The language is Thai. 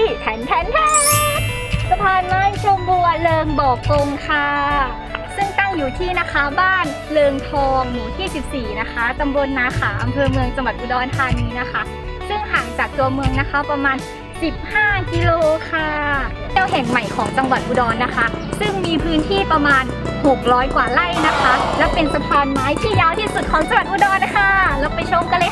ที่ทันทันทนสะพานไม้ชมบัวเลิงบอกงค่ะ ซึ่งตั้งอยู่ที่นะคะบ้านเลิงทองหมู่ที่ 14 นะคะตำบลนาขาอำเภอเมืองจังหวัดอุดรธานีนะคะ ซึ่งห่างจากตัวเมืองนะคะประมาณ 15 กิโลค่ะเจ้าแห่งใหม่ของจังหวัดอุดรนะคะ ซึ่งมีพื้นที่ประมาณ 600 กว่าไร่นะคะ และเป็นสะพานไม้ที่ยาวที่สุดของจังหวัดอุดรนะคะ เราไปชมกันเลย